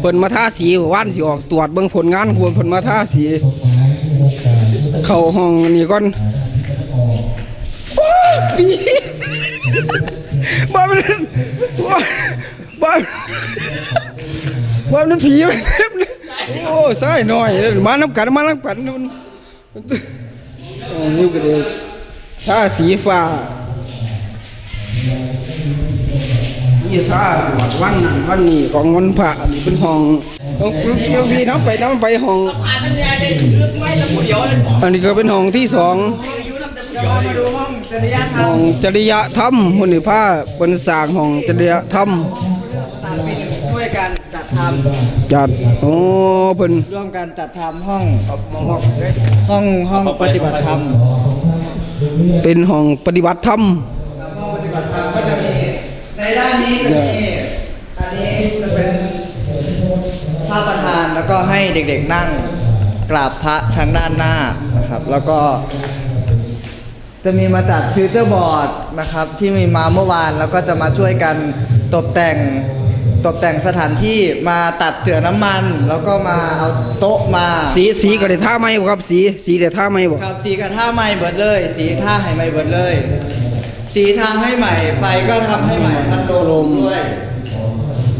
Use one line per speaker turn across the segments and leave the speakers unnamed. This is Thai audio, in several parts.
เพิ่นมาท่าสีว่านสิออกตรวจเบิ่งผลงานควรเพิ่นมาท่าสี เข้าห้องนี่ก่อนโอ้ปีบ้ามันบ้าบ้าบ้ามันผีโอ้ใส่หน่อยมาน้ำกันมาน้ำกันนู่นนี่ก็เลยท่าสีฟ้า นี่ถ้าวันนั้นวันนี้ของวันพระอันนี้เป็นห้องต้องต้องพี่น้ำไปน้ำไปห้อง
ผ่านมันเนี่ยได้ลึกไม่ละผู้เดียวเลยบอก
อันนี้ก็เป็นห้องที่สอง
อยู่ลำดับ
จะพามาดูห้องจริยธรร
ห้
ม
องจริยธรรมหุ่นผ้าเป็นสร้างห้องจริยธรรม
ตามปีหนึ่งช่วยกันจัดท
จัดโอ้เพิ่นำ
ร่วมกันจัดทำห้องห้องห้องปฏิบัติธรรม
เป็นห้องปฏิบัติธรรม
ห้องปฏิบัติธรรมก็จะมีในด้านนี้จะมีอันนี้จะเป็นพระประธานแล้วก็ให้เด็กๆนั่งกราบพระทางด้านหน้านะครับ แล้วก็ จะมีมาจากฟิวเจอร์บอร์ดนะครับ ที่มีมาเมื่อวานแล้วก็จะมาช่วยกันตกแต่งตกแต่งสถานที่มาตัดเสือน้ำมัน แล้วก็มาเอาโต๊ะมา
สีสีก็ได้ท่าไหมบ่ครับสีสีได้ท่าไหมบ่
ครับสีกับท่าใหม่เบิดเลย สีท่าให้ใหม่เบิดเลย สีทางให้ใหม่ ไฟก็ทำให้ใหม่ พัดลมด้วย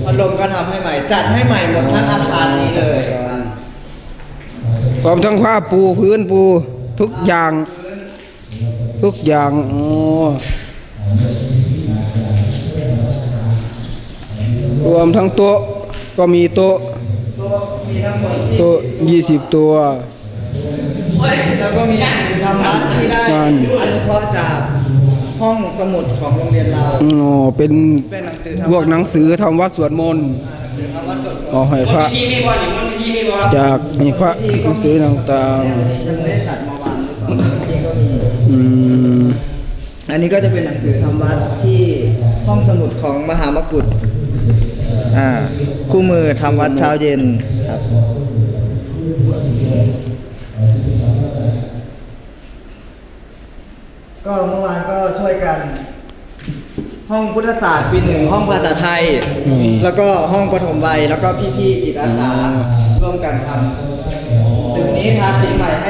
พัดลมก็ทำให้ใหม่ จัดให้ใหม่หมดทั้งอาคารนี้เลย
พร้อมทั้งผ้าปูพื้นปูทุกอย่าง ทุกอย่างโอ้รวมทั้งโต๊ะก็มีโต๊ะ
โต๊ะมีทั้งหมดที่
โต๊ะยี่สิบตัว
แล้วก็มีหนังสือธรรมะที่ได้
นั่น
อนุเคราะห์จาก ห้องสมุดของโรงเรียนเรา
อ๋อเป็น
เป็นหนังสือธรร
พวก
มะ
หนังสือทำวัดสวดมนต์อ๋อให้พระ
ที่มีบอลหรือมันที่มีบอล
จากมีพระหนังสือต่าง
ยังไม่ได้จัดมาวางหรือเปล่าที่ก็มี
ๆอืม
อันนี้ก็จะเป็นหนังสือธรรมวัดที่ห้องสมุดของมหามกุฏอ่าคู่มือทำวัดเช้าเย็นครับ ก็เมื่อวานก็ช่วยกัน ห้องพุทธศาสตร์ปีหนึ่งห้องภาษาไทยแล้วก็ห้องปฐมวัยแล้วก็พี่ๆจิตอาสาร่วมกันทำตึกนี้ทาสีใหม่ให้ทั้งตึกเลย